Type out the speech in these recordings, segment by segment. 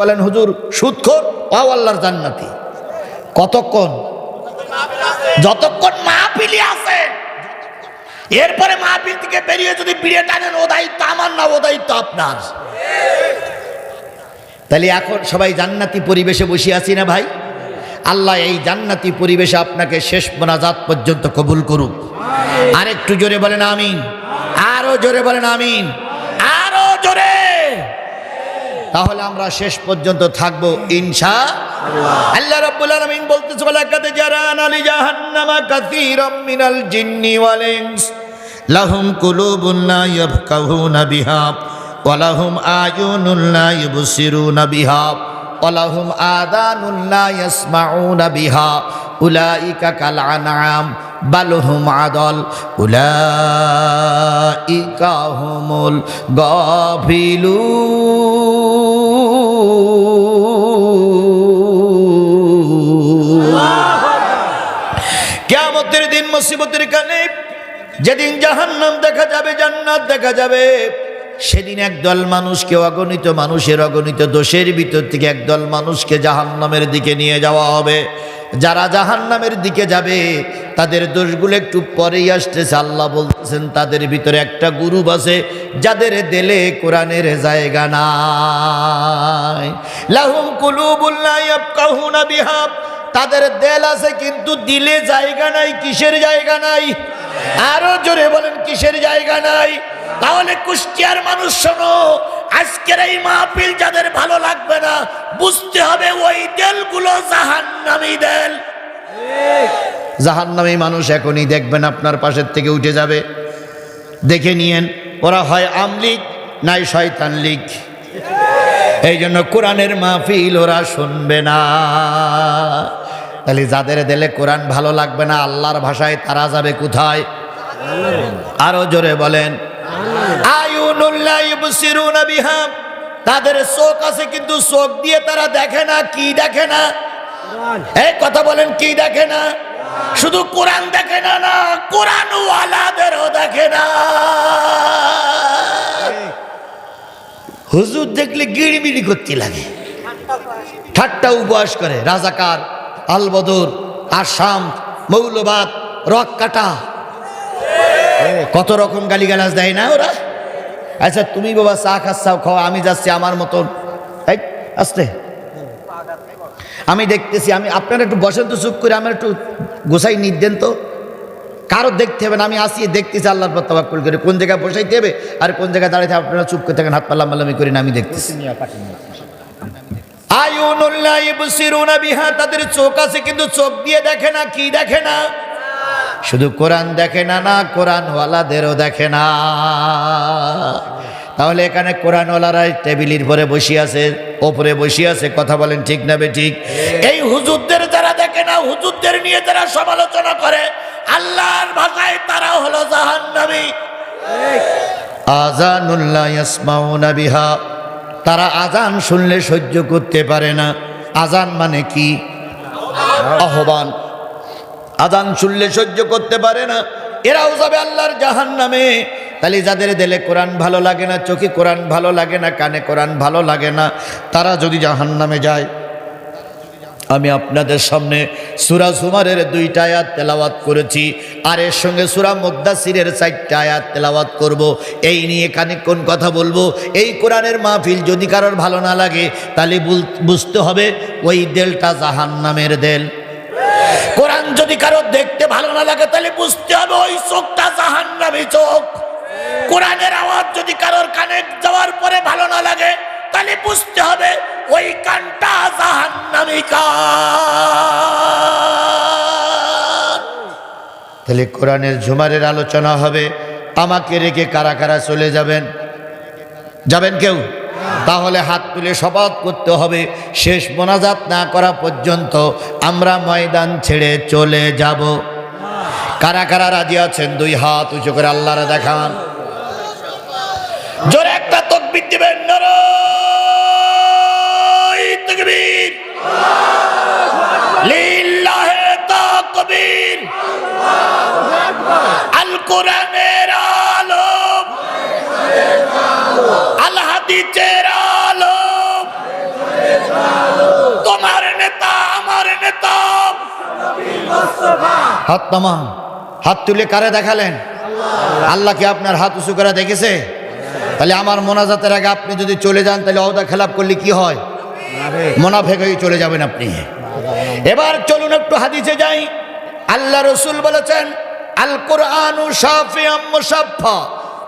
বলেন, হুজুর সুদখোর ও আল্লাহর জান্নাতি। কতক্ষণ? যতক্ষণ মাহফিলি আছে। এরপরে মাহফিল থেকে বেরিয়ে যদি বিড়ে টানেন, ও দায়িত্ব আমার না, ও দায়িত্ব আপনার। তাহলে এখন সবাই জান্নাতি পরিবেশে বসে আছি না ভাই? আল্লাহ এই জান্নাতি পরিবেশে আপনাকে শেষ মোনাজাত পর্যন্ত কবুল করুক। আর একটু জোরে বলেন, আমিন। আরও জোরে বলেন, আমিন। আরও জোরে। তাহলে আমরা শেষ পর্যন্ত থাকব, ইনশা আল্লাহ। রাব্বুল আলামিন বলতেছে, ওয়ালাকাদ জারানা লি জাহান্নামা কাসীরাম মিনাল জিন্নি ওয়াল ইনস। লাহুম কুলুবুন লা ইয়াফকাহুনা বিহা, ওয়া লাহুম আয়ুনুন লা ইবসিরুনা বিহা, ওয়া লাহুম আযানুন লা ইয়াসমাউনা বিহা, উলাইকা কাল আনআম বাল হুম আদল, উলাইকা হুমুল গাফিলুন। মুসিবতের কানে যেদিন জাহান্নাম দেখা যাবে, জান্নাত দেখা যাবে, সেদিন একদল মানুষকে অগণিত মানুষের অগণিত দোষের ভিতর থেকে একদল মানুষকে জাহান্নামের দিকে নিয়ে যাওয়া হবে। যারা জাহান্নামের দিকে যাবে, তাদের দোষগুলো একটু পরেই আসতেছে। আল্লাহ বলতেছেন, তাদের ভিতরে একটা গ্রুপ আছে, যাদের দেলে কোরআনের জায়গা নাই। লাহুম কুলুবুল্লাহ ইয়াফকাহুনা বিহা। তাদের দেল আছে, কিন্তু দিলে জায়গা নাই, কিসের জায়গা নাই? আরও জোরে বলেন, কিসের জায়গা নাই? তাহলে কুষ্টিয়ার মানুষ শোনো, আজকের এই মাহফিল যাদের ভালো লাগবে না, বুঝতে হবে ওই দেলগুলো জাহান্নামী দেল। জাহান্নামী মানুষ এখনই দেখবেন আপনার পাশের থেকে উঠে যাবে। দেখে নিয়েন, ওরা হয় আমলিক নাই শয়তান লীগ। এই জন্য কোরআনের মাহফিল ওরা শুনবে না। তাহলে যাদের দিলে কোরআন ভালো লাগবে না, আল্লাহর ভাষায় তারা যাবে কোথায়? আরও জোরে বলেন। তাদের চোখ আছে কিন্তু চোখ দিয়ে তারা দেখে না, কি দেখে না? এই কথা বলেন, কি দেখে না? শুধু কোরআন দেখে না না কোরআন ওয়ালাদেরও দেখে না। হুজুর দেখলে গিড়িমিড়ি করতে লাগে। ঠাট্টা উপহাস করে, রাজাকার। আলবদর, আসাম, মৌলবাদ, রক কাটা। কত রকম গালিগালাজ দেয় না ওরা? আচ্ছা তুমি বাবা চা খাচ্ছাও, খাও, আমি যাচ্ছি আমার মতন। আসতে। আমি দেখতেছি, আমি, আপনারা একটু বসেন তো, চুপ করে, আমার একটু গোসাই নিট দেন তো। কারও দেখতে হবে না, আমি আসি, দেখতেছি, আল্লাহর পর তবাক্কুল করে, কোন জায়গায় বসাইতে হবে আর কোন জায়গায় দাঁড়াইতে আপনারা চুপ করে থাকেন, হাত পাল্লাম পাল্লামি করি না আমি দেখতেছি। বিহা তাদের চোখ আছে কিন্তু চোখ দিয়ে দেখে না কি দেখে না? শুধু কোরআন দেখে না না কোরআনওয়ালাদেরও দেখে না। তাহলে এখানে কোরআনওয়ালারা টেবিলের পরে বসে আছে ওপরে বসে আছে কথা বলেন ঠিক না ঠিক। এই হুজুরদের যারা দেখে না হুজুরদের নিয়ে যারা সমালোচনা করে আল্লাহর ভাষায় তারা হলো জাহান্নামী। আজানুল্লাহ ইয়াসমাউনা বিহা। তারা আজান শুনলে সহ্য করতে পারে না। আজান মানে কি? আহ্বান। আজান শুনলে সহ্য করতে পারে না। এরাও যাবে আল্লাহর জাহান নামে তাহলে যাদের দেলে কোরআন ভালো লাগে না, চোখে কোরআন ভালো লাগে না, কানে কোরআন ভালো লাগে না, তারা যদি জাহান নামে যায় আমি আপনাদের সামনে সুরা সুমারের দুইটা আয়াত তেলাওয়াত করেছি, আর এর সঙ্গে সুরা মুদাসিরের চারটা আয়াত তেলাওয়াত করব। এই নিয়ে খানিকক্ষণ কথা বলব। এই কোরআনের মাহফিল যদি কারোর ভালো না লাগে, তাহলে বুঝতে হবে ওই দেলটা জাহান নামের দেল। কোরআন যদি কারোর দেখতে ভালো না লাগে, তাহলে বুঝতে হবে ওই চোখটা জাহান নামে চোখ। কোরআনের আওয়াজ যদি কারোর কানে যাওয়ার পরে ভালো না লাগে, তাহলে বুঝতে হবে ওই কানটা জাহান তাহলে কোরআনের ঝুমারের আলোচনা হবে, আমাকে রেখে কারা কারা চলে যাবেন? যাবেন কেউ? তাহলে হাত তুলে শপথ করতে হবে, শেষ মোনাজাত না করা পর্যন্ত আমরা ময়দান ছেড়ে চলে যাব। কারা কারা রাজি আছেন? দুই হাত উঁচু করে আল্লাহরা দেখান। জোরে একটা তকবির দিবেন নারায় আল কোরআনের আলো আল হাদিসের আলো তোমার নেতা, আমার নেতা। হাত তামাম হাত তুলে কারে দেখালেন? আল্লাহকে আপনার হাত উঁচু করে দেখেছে? তাহলে আমার মোনাজাতের আগে আপনি যদি চলে যান, তাহলে অহদা খেলাপ করলে কি হয়? মোনাফেক হয়ে চলে যাবেন আপনি। এবার চলুন একটু হাদিসে যাই। আল্লাহ রসুল বলেছেন আল কোরআন শাফিয়াম মুসাফফা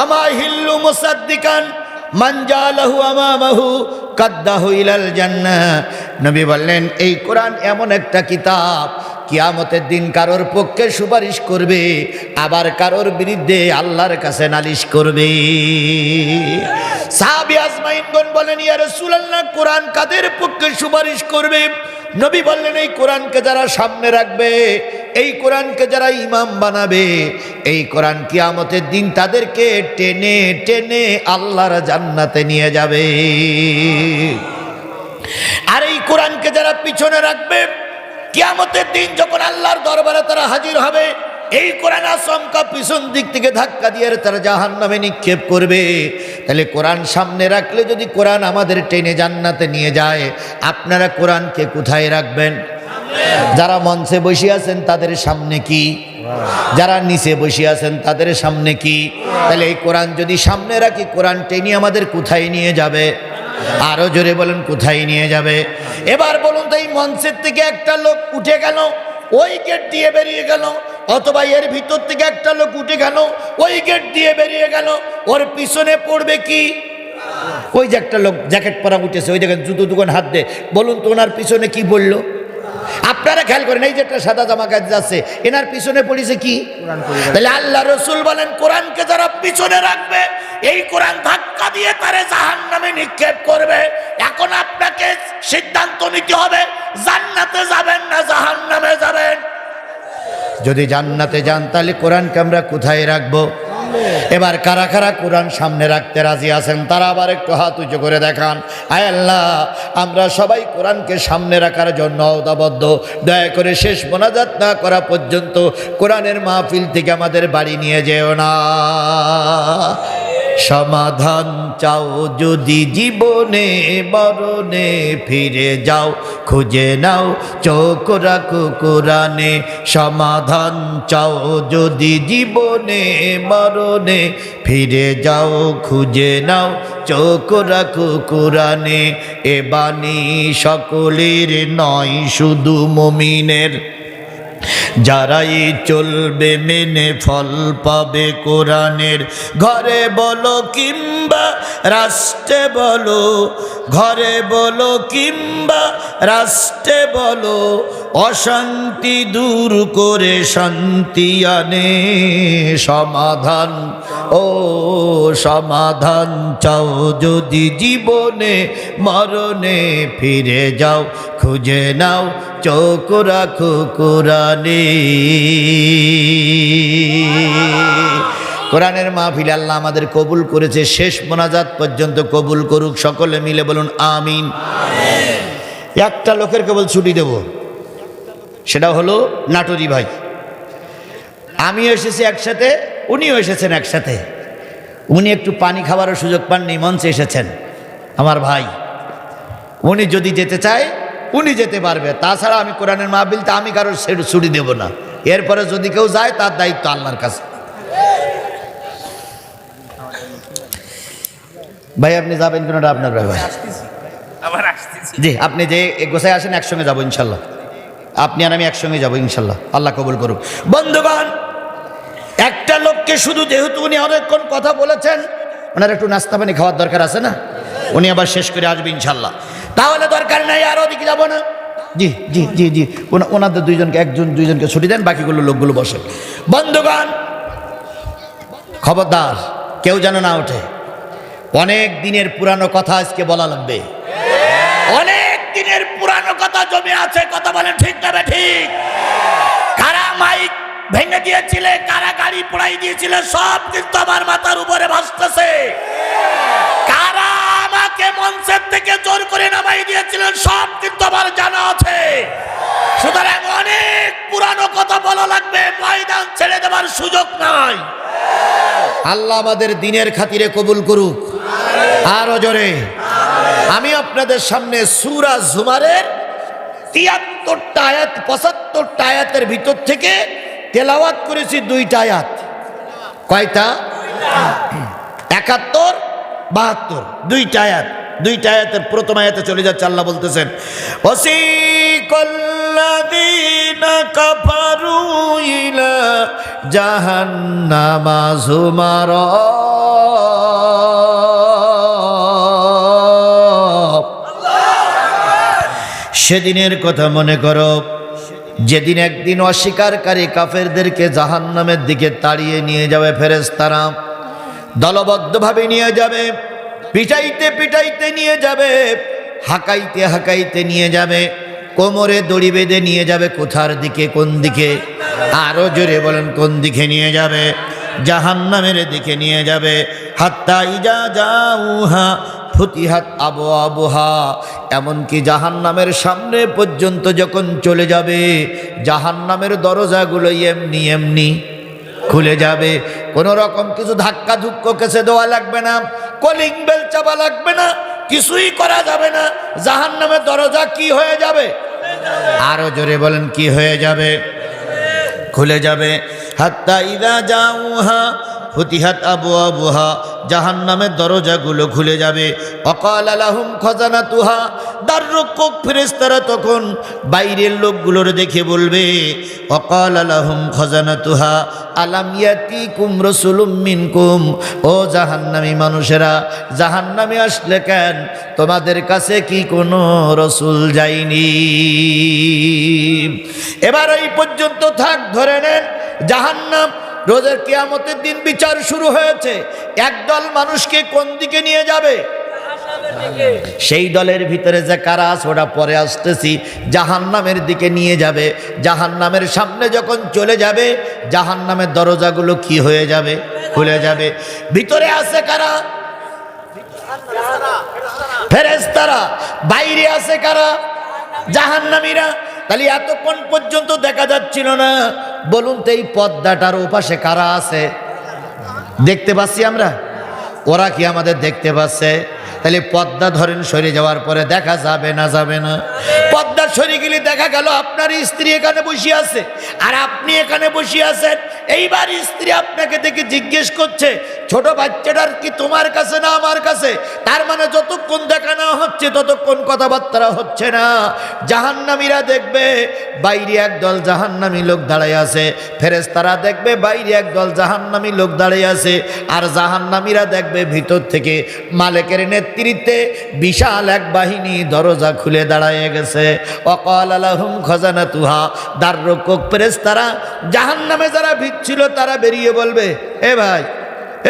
ওমা হিল্লু মুসাদ্দিকান মানজালাহু আমামাহু কাদ্দাহু ইলাল জান্নাহ। নবী বললেন, এই কোরআন এমন একটা কিতাব, কিয়ামতের দিন কারোর পক্ষে সুপারিশ করবে, আবার কারোর বিরুদ্ধে আল্লাহর কাছে নালিশ করবে। সাহাবী আজমাইনগণ বলেন, ইয়া রাসূলুল্লাহ, কোরআন কাদের পক্ষে সুপারিশ করবে? নবী বললেন, এই কোরআনকে যারা সামনে রাখবে এই কোরআনকে যারা ইমাম বানাবে, এই কোরআন কিয়ামতের দিন তাদেরকে টেনে টেনে আল্লাহর জান্নাতে নিয়ে যাবে। আর এই কোরআনকে যারা পিছনে রাখবে, কিয়ামতের দিন যখন আল্লাহর দরবারে তারা হাজির হবে, এই কোরআন আসমকা পিছন দিক থেকে ধাক্কা দিয়ে তারা জাহান নামে নিক্ষেপ করবে। তাহলে কোরআন সামনে রাখলে যদি কোরআন আমাদের টেনে জান্নাতে নিয়ে যায়, আপনারা কোরআনকে কোথায় রাখবেন? যারা মঞ্চে বসে আছেন, তাদের সামনে কি? যারা নিচে বসে আছেন, তাদের সামনে কি? তাহলে এই কোরআন যদি সামনে রাখি, কোরআন টেনে আমাদের কোথায় নিয়ে যাবে? আরও জোরে বলেন, কোথায় নিয়ে যাবে? এবার বলুন তো, এই মঞ্চের থেকে একটা লোক উঠে গেল, ওই গেট দিয়ে বেরিয়ে গেল, অথবা এর ভিতর থেকে একটা লোক উঠে গেল, ওই গেট দিয়ে বেরিয়ে গেল, ওর পিছনে পড়বে কি? ওই যে একটা লোক, জ্যাকেট পরা উঠেছে, ওই দেখেন জুতো দোকান হাত দে বলুন তো, ওনার পিছনে কি বলল? আপনারা খেয়াল করেন এই যে একটা সাদা জামা কাজ যাচ্ছে এনার পিছনে পড়েছে কি? তাহলে আল্লাহ রসুল বলেন কোরআনকে যারা পিছনে রাখবে এই কোরআন ধাক্কা দিয়ে তারে জাহান নামে নিক্ষেপ করবে। এখন আপনাকে সিদ্ধান্ত নিতে হবে জান্নাতে যাবেন না জাহান নামে যাবেন? যদি জান্নাতে যান তাহলে কোরআনকে আমরা কোথায় রাখব? এবার কারা কারা কোরআন সামনে রাখতে রাজি আছেন, তারা আবার একটু হাত উঁচু করে দেখান। আয় আল্লাহ, আমরা সবাই কোরআনকে সামনে রাখার জন্য অদাবদ্ধ দয়া করে শেষ মোনাজাত না করা পর্যন্ত কোরআনের মাহফিল থেকে আমাদের বাড়ি নিয়ে যেও না। সমাধান চাও যদি জীবনে, মরণে ফিরে যাও, খুঁজে নাও চোখ রাখো কোরআনে। সমাধান চাও যদি জীবনে, মরণে ফিরে যাও, খুঁজে নাও চোখ রাখো কোরআনে। এ বাণী সকলের নয়, শুধু মমিনের। যারাই চলবে মেনে ফল পাবে কোরআনের। ঘরে বলো কিংবা রাষ্ট্রে বলো, ঘরে বলো কিংবা রাষ্ট্রে বলো, অশান্তি দূর করে শান্তি আনে সমাধান। ও সমাধান চাও, যদি জীবনে মরণে ফিরে যাও, খুঁজে নাও, চোখ রাখো কোরআনে। কোরআনের মাহফিল আল্লাহ আমাদের কবুল করেছে, শেষ মোনাজাত পর্যন্ত কবুল করুক, সকলে মিলে বলুন আমিন। একটা লোকের কেবল ছুটি দেব, সেটা হলো নাটরি ভাই। আমিও এসেছি একসাথে, উনিও এসেছেন একসাথে। উনি একটু পানি খাওয়ারও সুযোগ পাননি মঞ্চে এসেছেন। আমার ভাই উনি যদি যেতে চায় উনি যেতে পারবে। তাছাড়া আমি কোরআনের মাহবিলতে আমি কারও ছুটি দেব না। এরপরে যদি কেউ যায় তার দায়িত্ব আল্লাহর কাছে। ভাই আপনি যাবেন কোনটা আপনার ব্যাপার জি আপনি যে গোসাই আসেন একসঙ্গে যাব ইনশাল্লাহ। আপনি আর আমি একসঙ্গে যাব ইনশাল্লাহ। আল্লাহ কবুল করুক। বন্ধুগণ লোককে শুধু যেহেতু উনি অনেকক্ষণ কথা বলেছেন, ওনার একটু নাস্তা পানি খাওয়ার দরকার আছে না? উনি আবার শেষ করে আসবে ইনশাল্লাহ তাহলে দরকার নাই আর ওদিকে যাব না? জি জি জি জি। ওনাদের দুইজনকে, একজন দুইজনকে ছুটি দেন, বাকিগুলো লোকগুলো বসে। বন্ধুগণ, খবরদার, কেউ যেন না ওঠে। অনেক দিনের পুরানো কথা আজকে বলা লাগবে। অনেক দিনের পুরানো কথা জমে আছে, কথা বলেন ঠিক না ঠিক? কারা মাইক ভেঙে দিয়েছিলে, কারা গাড়ি পোড়াই দিয়েছিলে, সব কিন্তু আমার মাথার উপরে ভাসতেছে। কারা আমাকে মঞ্চের থেকে জোর করে নামাই দিয়েছিলেন, সব কিন্তু আমার জানা আছে। সুতরাং অনেক পুরানো কথা বলা লাগবে, ময়দান ছেড়ে দেওয়ার সুযোগ নাই। আল্লাহ আমাদের দিনের খাতিরে কবুল করুক। আরও জোরে আমি আপনাদের সামনে সুরা জুমারের তিয়াত্তরটা আয়াত, পঁচাত্তরটা আয়াতের ভিতর থেকে তেলাওয়াত করেছি দুইটা আয়াত। কয়টা? একাত্তর বাহাত্তর। দুইটা আয়াত। দুইটা আয়াতের প্রথম আয়াতে চলে যাচ্ছে আল্লাহ বলতেছেন জাহান্নামা যুমারা সেদিনের কথা মনে করো যেদিন একদিন অস্বীকারী কাফেরদেরকে জাহান্নামের দিকে তাড়িয়ে নিয়ে যাবে ফেরেস্তারা দলবদ্ধভাবে নিয়ে যাবে, পিটাইতে পিটাইতে নিয়ে যাবে, হাকাইতে হাকাইতে নিয়ে যাবে, কোমরে দড়ি বেঁধে নিয়ে যাবে কোথার দিকে, কোন দিকে, আরও জোরে বলেন কোন দিকে নিয়ে যাবে, জাহান্নামের দিকে নিয়ে যাবে, হাত্তা ইজা যাউহা ফতিহাত আবু আবহা এমনকি জাহান্নামের সামনে পর্যন্ত যখন চলে যাবে, জাহান্নামের দরজাগুলো এমনি এমনি খুলে যাবে। কোনো রকম কিছু ধাক্কা ধুক্ক কেসে দেওয়া লাগবে না, কলিং বেল চাপা লাগবে না, কিছুই করা যাবে না। জাহান্নামের দরজা কি হয়ে যাবে? আরও জোরে বলেন, কি হয়ে যাবে? খুলে যাবে। হাত্তা ইদা যাউহা ফুতিহাত আবু আবুহা জাহান নামের দরজাগুলো খুলে যাবে। অকাল আলাহুম খজানা তুহা দাররক্ষক ফেরেস্তারা তখন বাইরের লোকগুলোর দেখে বলবে, অকাল আলাহুম খজানা তুহা আলাম ইয়াতি কুম রসুলুম মিনকুম? ও জাহান্নামী মানুষেরা, জাহান্নামে আসলে কেন তোমাদের কাছে কি কোনো রসুল যায়নি? এবার এই পর্যন্ত থাক, ধরে নেন, জাহান্নাম রোজের কেয়ামতের দিন বিচার শুরু হয়েছে। একদল মানুষকে কোন দিকে নিয়ে যাবে? সেই দলের ভিতরে যে কারা আছে ওটা পরে আসতেছি। জাহান্নামের দিকে নিয়ে যাবে। জাহান্নামের সামনে যখন চলে যাবে, জাহান্নামের দরজাগুলো কি হয়ে যাবে? খুলে যাবে। ভিতরে আছে কারা? ফেরেস্তারা বাইরে আছে কারা? জাহান্নামীরা। তাহলে এতক্ষণ পর্যন্ত দেখা যাচ্ছিল না বলুন তো এই পদ্মাটার ওপাশে কারা আছে? দেখতে পাচ্ছি আমরা। ওরা কি আমাদের দেখতে পাচ্ছে? তাহলে পদ্মা ধরেন সরে যাওয়ার পরে দেখা যাবে না যাবে না? পদ্মা সরে গেলে দেখা গেল আপনার স্ত্রী এখানে বসে আছে। আর আপনি এখানে বসে আছেন। এইবার স্ত্রী আপনাকে দেখে জিজ্ঞেস করছে, ছোট বাচ্চাটার কি তোমার কাছে না আমার কাছে? তার মানে যতক্ষণ দেখা হচ্ছে ততক্ষণ কথাবার্তা হচ্ছে না। জাহান্নামীরা দেখবে, বাইরে একদল জাহান্নামী লোক দাঁড়ায় আছে। ফেরেস্তারা দেখবে, বাইরে একদল জাহান্নামী লোক দাঁড়িয়ে আছে। আর জাহান্নামীরা দেখবে, ভিতর থেকে মালিকের নেতৃত্বে বিশাল এক বাহিনী দরজা খুলে দাঁড়ায় গেছে। অকাল আলাহুম খজানা তুহা দার রক্ষক ফেরেস্তারা জাহান্নামে যারা ভিত ছিল, তারা বেরিয়ে বলবে, এ ভাই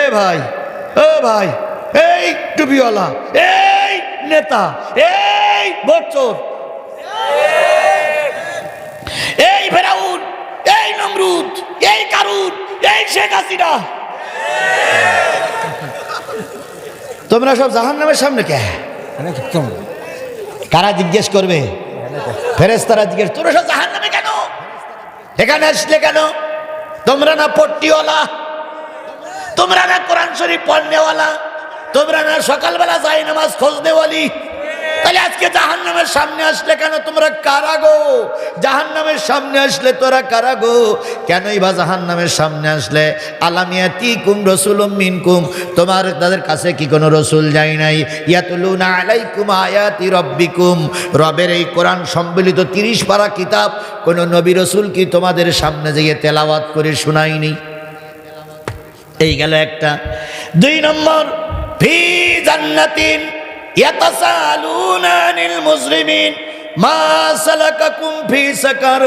এ ভাই, ও ভাই, এই টুপিওয়ালা এই নেতা। এই বচ্চর এই ফেরাউন, এই নমরুদ, এই কারুন, এই শেখ হাসিনা। তোমরা সব জাহান নামের সামনে কে? কারা জিজ্ঞেস করবে? ফেরেস্তারা জিজ্ঞেস তোমরা সব জাহান নামে কেন? এখানে আসলে কেন? তোমরা না পট্টিওয়ালা? তোমরা না কোরআন শরীফ পড়নেওয়ালা? তোমরা না সকালবেলা যাই নামাজ খোঁজ দেওয়ালি তাহলে আজকে জাহান নামের সামনে আসলে কেন তোমরা কারাগো জাহান নামের সামনে আসলে তোরা কারা গো? কেনই বা জাহান নামের সামনে আসলে? আলামিয়াতি কুম রসুল মিনকুম। তোমার তাদের কাছে কি কোনো রসুল যায় নাই? ইয়াতুলুনা আলাইকুম আয়াতি রব্বিকুম। রবের এই কোরআন সম্বলিত তিরিশ পারা কিতাব কোনো নবী রসুল কি তোমাদের সামনে যেয়ে তেলাওয়াত করে শোনায়নি? এই গেল একটা। দুই নম্বর ফি জান্নাতিন ইয়াতাসালুনা আনিল মুজরিমিন। মা সালাকাকুম ফি সাকার।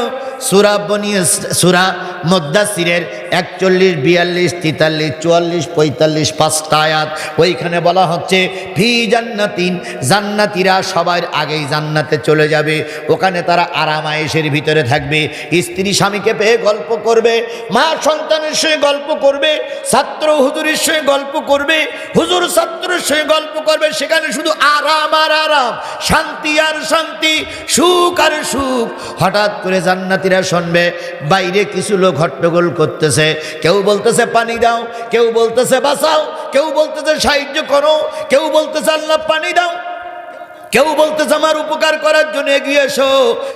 সূরা বনি সূরা মুদ্দাসিরের একচল্লিশ, বিয়াল্লিশ, তেতাল্লিশ, চুয়াল্লিশ, পঁয়তাল্লিশ, পাঁচটা আয়াত। ওইখানে বলা হচ্ছে, ফি জান্নাতিন, জান্নাতিরা সবার আগেই জান্নাতে চলে যাবে। ওখানে তারা আরামায়েশের ভিতরে থাকবে। স্ত্রী স্বামীকে পেয়ে গল্প করবে, মা সন্তানের সঙ্গে গল্প করবে, ছাত্র হুজুরের সঙ্গে গল্প করবে, হুজুর ছাত্রের সঙ্গে গল্প করবে। সেখানে শুধু আরাম আর আরাম, শান্তি আর শান্তি, সুখ আর সুখ। হঠাৎ করে জান্নাতিরা শুনবে, বাইরে কিছু লোক হট্টগোল করতেছে। কেউ বলতেছে পানি দাও, কেউ বলতেছে বাঁচাও, কেউ বলতেছে সাহায্য করো, কেউ বলতেছে আল্লাহ পানি দাও, কেউ বলতেছে আমার উপকার করার জন্য এগিয়ে এসো।